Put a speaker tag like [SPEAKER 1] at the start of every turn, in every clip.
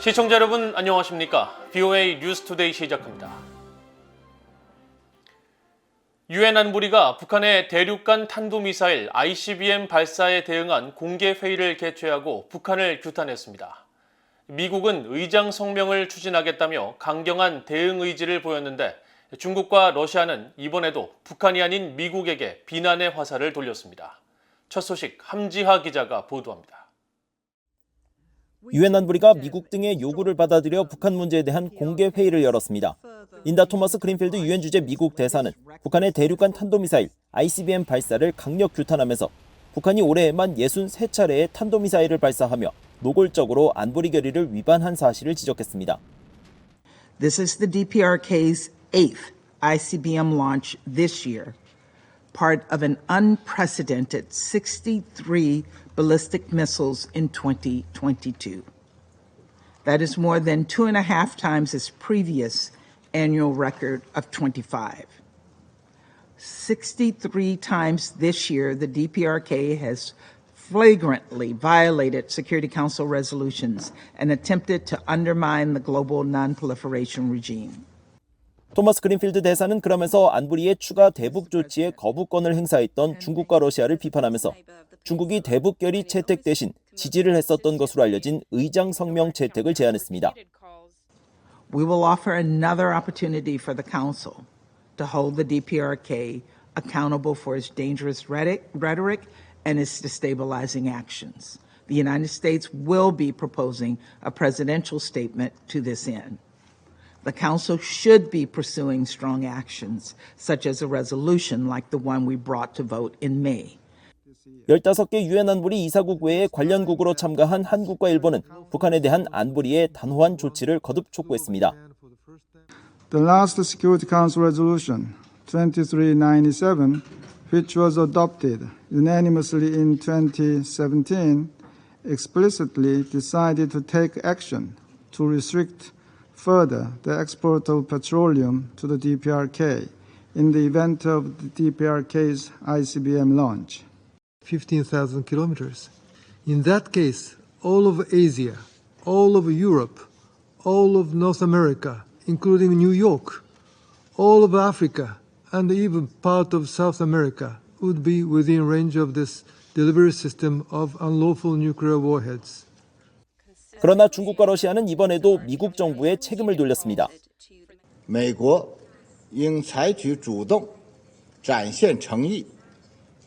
[SPEAKER 1] 시청자 여러분 안녕하십니까? BOA 뉴스투데이 시작합니다. 유엔 안보리가 북한의 대륙간 탄도미사일 ICBM 발사에 대응한 공개 회의를 개최하고 북한을 규탄했습니다. 미국은 의장 성명을 추진하겠다며 강경한 대응 의지를 보였는데 중국과 러시아는 이번에도 북한이 아닌 미국에게 비난의 화살을 돌렸습니다. 첫 소식 함지하 기자가 보도합니다.
[SPEAKER 2] 유엔 안보리가 미국 등의 요구를 받아들여 북한 문제에 대한 공개 회의를 열었습니다. 인다 토마스 그린필드 유엔 주재 미국 대사는 북한의 대륙간 탄도미사일 ICBM 발사를 강력 규탄하면서 북한이 올해에만 63차례의 탄도미사일을 발사하며 노골적으로 안보리 결의를 위반한 사실을 지적했습니다.
[SPEAKER 3] This is the DPRK's eighth ICBM launch this year, part of an unprecedented 63 ballistic missiles in 2022. That is more than two and a half times its previous annual record of 25. 63 times this year, the DPRK has flagrantly violated Security Council resolutions and attempted to undermine the global nonproliferation regime.
[SPEAKER 2] 토마스 그린필드 대사는 그러면서 안보리의 추가 대북 조치에 거부권을 행사했던 중국과 러시아를 비판하면서 중국이 대북 결의 채택 대신 지지를 했었던 것으로 알려진 의장 성명 채택을 제안했습니다.
[SPEAKER 3] We will offer another opportunity for the Council to hold the DPRK accountable for its dangerous rhetoric, rhetoric and its destabilizing actions. The United States will be proposing a presidential statement to this end. The Council should be pursuing strong actions, such as a resolution like the one we brought to vote in May.
[SPEAKER 2] 15개 유엔 안보리 이사국 외에 관련국으로 참가한 한국과 일본은 북한에 대한 안보리의 단호한 조치를 거듭 촉구했습니다.
[SPEAKER 4] The last Security Council resolution 2397, which was adopted unanimously in 2017, explicitly decided to take action to restrict further the export of petroleum to the DPRK in the event of the DPRK's ICBM launch.
[SPEAKER 5] 15,000 kilometers. In that case, all of Asia, all of Europe, all of North America, including New York, all of Africa, and even part of South America would be within range of this delivery system of unlawful nuclear warheads.
[SPEAKER 2] 그러나 중국과 러시아는 이번에도 미국 정부에 책임을 돌렸습니다.
[SPEAKER 6] 美国应采取主动，展现诚意，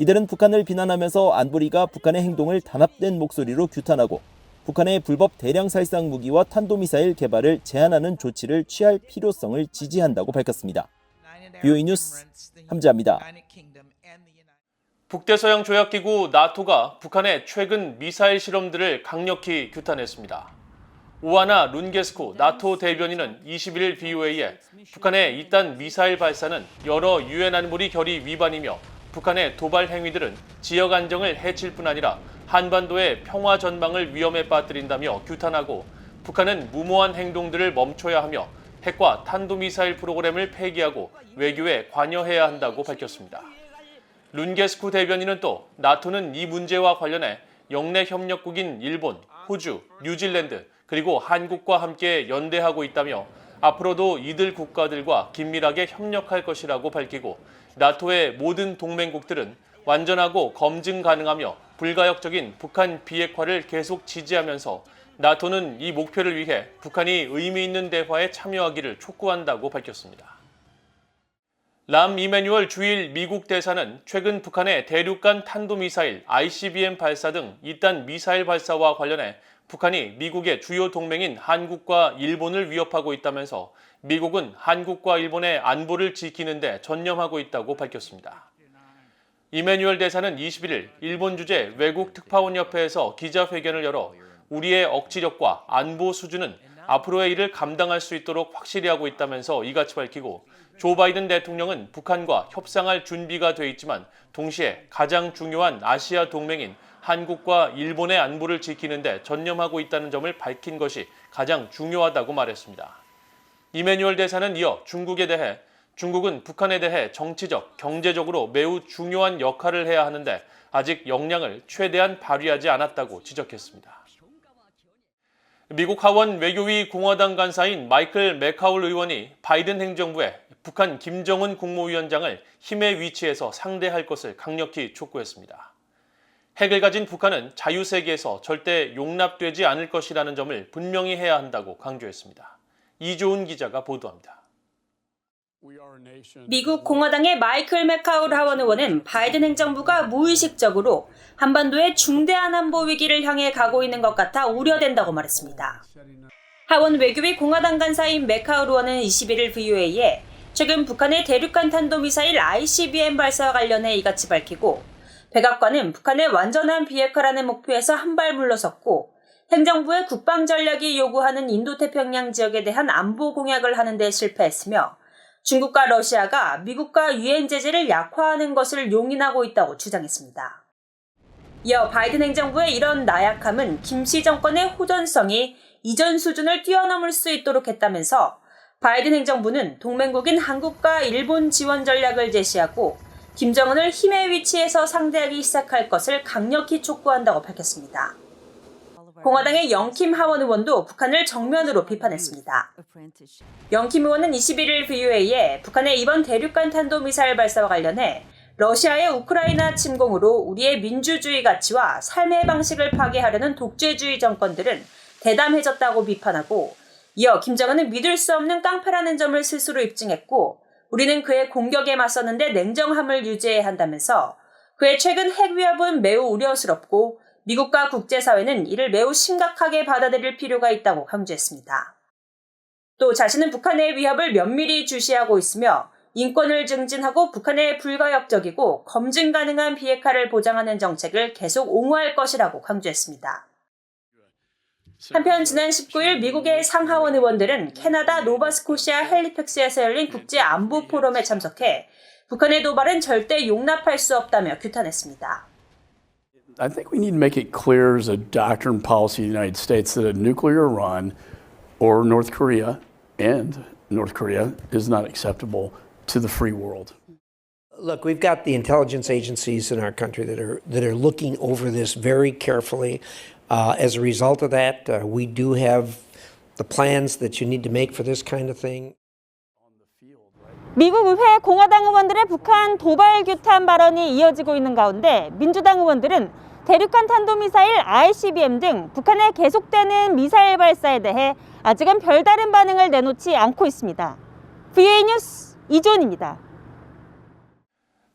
[SPEAKER 2] 이들은 북한을 비난하면서 안보리가 북한의 행동을 단합된 목소리로 규탄하고 북한의 불법 대량 살상 무기와 탄도미사일 개발을 제한하는 조치를 취할 필요성을 지지한다고 밝혔습니다. 뷰이 뉴스 함지합니다.
[SPEAKER 1] 북대서양 조약기구 나토가 북한의 최근 미사일 실험들을 강력히 규탄했습니다. 우아나 룬게스코 나토 대변인은 21일 BOA에 북한의 이딴 미사일 발사는 여러 유엔 안보리 결의 위반이며 북한의 도발 행위들은 지역 안정을 해칠 뿐 아니라 한반도의 평화 전망을 위험에 빠뜨린다며 규탄하고 북한은 무모한 행동들을 멈춰야 하며 핵과 탄도미사일 프로그램을 폐기하고 외교에 관여해야 한다고 밝혔습니다. 룬게스쿠 대변인은 또 나토는 이 문제와 관련해 영내 협력국인 일본, 호주, 뉴질랜드 그리고 한국과 함께 연대하고 있다며 앞으로도 이들 국가들과 긴밀하게 협력할 것이라고 밝히고 나토의 모든 동맹국들은 완전하고 검증 가능하며 불가역적인 북한 비핵화를 계속 지지하면서 나토는 이 목표를 위해 북한이 의미 있는 대화에 참여하기를 촉구한다고 밝혔습니다. 람 이메뉴얼 주일 미국 대사는 최근 북한의 대륙간 탄도미사일 ICBM 발사 등 이딴 미사일 발사와 관련해 북한이 미국의 주요 동맹인 한국과 일본을 위협하고 있다면서 미국은 한국과 일본의 안보를 지키는데 전념하고 있다고 밝혔습니다. 이메뉴얼 대사는 21일 일본 주재 외국 특파원 협회에서 기자회견을 열어 우리의 억지력과 안보 수준은 앞으로의 일을 감당할 수 있도록 확실히 하고 있다면서 이같이 밝히고 조 바이든 대통령은 북한과 협상할 준비가 돼 있지만 동시에 가장 중요한 아시아 동맹인 한국과 일본의 안보를 지키는데 전념하고 있다는 점을 밝힌 것이 가장 중요하다고 말했습니다. 이메뉴얼 대사는 이어 중국에 대해 중국은 북한에 대해 정치적, 경제적으로 매우 중요한 역할을 해야 하는데 아직 역량을 최대한 발휘하지 않았다고 지적했습니다. 미국 하원 외교위 공화당 간사인 마이클 맥카울 의원이 바이든 행정부에 북한 김정은 국무위원장을 힘의 위치에서 상대할 것을 강력히 촉구했습니다. 핵을 가진 북한은 자유세계에서 절대 용납되지 않을 것이라는 점을 분명히 해야 한다고 강조했습니다. 이조은 기자가 보도합니다.
[SPEAKER 7] 미국 공화당의 마이클 맥카울 하원 의원은 바이든 행정부가 무의식적으로 한반도의 중대한 안보 위기를 향해 가고 있는 것 같아 우려된다고 말했습니다. 하원 외교위 공화당 간사인 맥카울 의원은 21일 VOA에 최근 북한의 대륙간 탄도미사일 ICBM 발사와 관련해 이같이 밝히고 백악관은 북한의 완전한 비핵화라는 목표에서 한 발 물러섰고 행정부의 국방 전략이 요구하는 인도태평양 지역에 대한 안보 공약을 하는 데 실패했으며 중국과 러시아가 미국과 유엔 제재를 약화하는 것을 용인하고 있다고 주장했습니다. 이어 바이든 행정부의 이런 나약함은 김 씨 정권의 호전성이 이전 수준을 뛰어넘을 수 있도록 했다면서 바이든 행정부는 동맹국인 한국과 일본 지원 전략을 제시하고 김정은을 힘의 위치에서 상대하기 시작할 것을 강력히 촉구한다고 밝혔습니다. 공화당의 영킴 하원 의원도 북한을 정면으로 비판했습니다. 영킴 의원은 21일 VOA에 북한의 이번 대륙간 탄도미사일 발사와 관련해 러시아의 우크라이나 침공으로 우리의 민주주의 가치와 삶의 방식을 파괴하려는 독재주의 정권들은 대담해졌다고 비판하고 이어 김정은은 믿을 수 없는 깡패라는 점을 스스로 입증했고 우리는 그의 공격에 맞섰는데 냉정함을 유지해야 한다면서 그의 최근 핵 위협은 매우 우려스럽고 미국과 국제사회는 이를 매우 심각하게 받아들일 필요가 있다고 강조했습니다. 또 자신은 북한의 위협을 면밀히 주시하고 있으며 인권을 증진하고 북한의 불가역적이고 검증 가능한 비핵화를 보장하는 정책을 계속 옹호할 것이라고 강조했습니다. 한편 지난 19일 미국의 상하원 의원들은 캐나다 노바스코시아 헬리팩스에서 열린 국제 안보 포럼에 참석해 북한의 도발은 절대 용납할 수 없다며 규탄했습니다.
[SPEAKER 8] I think we need to make it clear as a doctrine policy of the United States that a nuclear Iran or North Korea and North Korea is not acceptable to the free world.
[SPEAKER 9] Look, we've got the intelligence agencies in our country that are that are looking over this very carefully. Uh, as a result of that, uh, we do have the plans that you need to make for this kind of thing.
[SPEAKER 10] 미국 의회 공화당 의원들의 북한 도발 규탄 발언이 이어지고 있는 가운데 민주당 의원들은 대륙간 탄도미사일 ICBM 등 북한의 계속되는 미사일 발사에 대해 아직은 별다른 반응을 내놓지 않고 있습니다. VA 뉴스 이존입니다.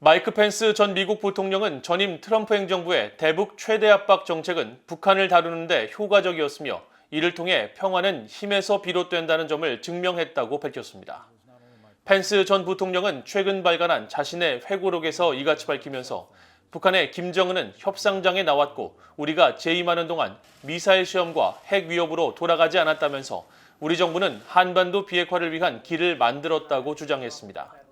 [SPEAKER 1] 마이크 펜스 전 미국 부통령은 전임 트럼프 행정부의 대북 최대 압박 정책은 북한을 다루는데 효과적이었으며 이를 통해 평화는 힘에서 비롯된다는 점을 증명했다고 밝혔습니다. 펜스 전 부통령은 최근 발간한 자신의 회고록에서 이같이 밝히면서 북한의 김정은은 협상장에 나왔고 우리가 재임하는 동안 미사일 시험과 핵 위협으로 돌아가지 않았다면서 우리 정부는 한반도 비핵화를 위한 길을 만들었다고 주장했습니다.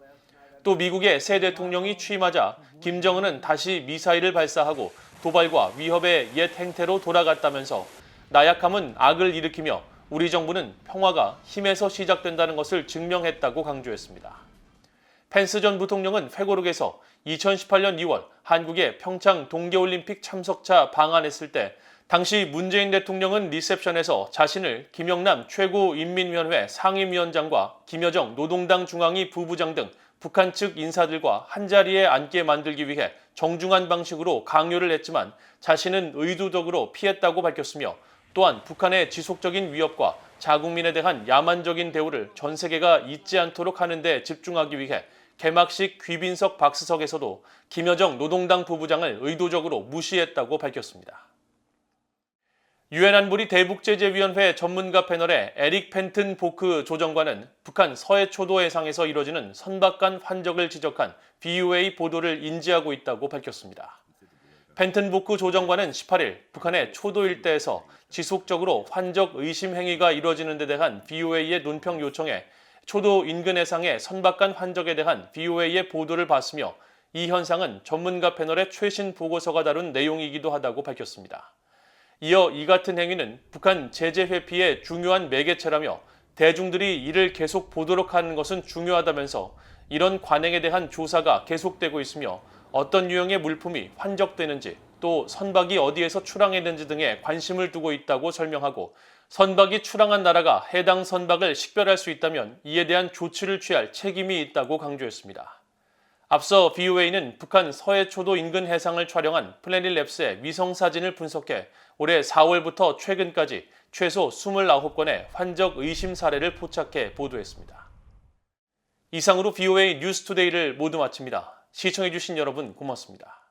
[SPEAKER 1] 또 미국의 새 대통령이 취임하자 김정은은 다시 미사일을 발사하고 도발과 위협의 옛 행태로 돌아갔다면서 나약함은 악을 일으키며 우리 정부는 평화가 힘에서 시작된다는 것을 증명했다고 강조했습니다. 펜스 전 부통령은 회고록에서 2018년 2월 한국의 평창 동계올림픽 참석차 방한했을 때 당시 문재인 대통령은 리셉션에서 자신을 김영남 최고인민위원회 상임위원장과 김여정 노동당 중앙위 부부장 등 북한 측 인사들과 한자리에 앉게 만들기 위해 정중한 방식으로 강요를 했지만 자신은 의도적으로 피했다고 밝혔으며 또한 북한의 지속적인 위협과 자국민에 대한 야만적인 대우를 전 세계가 잊지 않도록 하는 데 집중하기 위해 개막식 귀빈석 박스석에서도 김여정 노동당 부부장을 의도적으로 무시했다고 밝혔습니다. 유엔 안보리 대북제재위원회 전문가 패널의 에릭 펜튼 보크 조정관은 북한 서해 초도 해상에서 이뤄지는 선박 간 환적을 지적한 BOA 보도를 인지하고 있다고 밝혔습니다. 펜튼 보크 조정관은 18일 북한의 초도 일대에서 지속적으로 환적 의심 행위가 이루어지는 데 대한 BOA의 논평 요청에 초도 인근 해상의 선박 간 환적에 대한 BOA의 보도를 봤으며 이 현상은 전문가 패널의 최신 보고서가 다룬 내용이기도 하다고 밝혔습니다. 이어 이 같은 행위는 북한 제재 회피의 중요한 매개체라며 대중들이 이를 계속 보도록 하는 것은 중요하다면서 이런 관행에 대한 조사가 계속되고 있으며 어떤 유형의 물품이 환적되는지 또 선박이 어디에서 출항했는지 등에 관심을 두고 있다고 설명하고 선박이 출항한 나라가 해당 선박을 식별할 수 있다면 이에 대한 조치를 취할 책임이 있다고 강조했습니다. 앞서 BOA는 북한 서해초도 인근 해상을 촬영한 플래닛랩스의 위성 사진을 분석해 올해 4월부터 최근까지 최소 29건의 환적 의심 사례를 포착해 보도했습니다. 이상으로 BOA 뉴스투데이를 모두 마칩니다. 시청해주신 여러분 고맙습니다.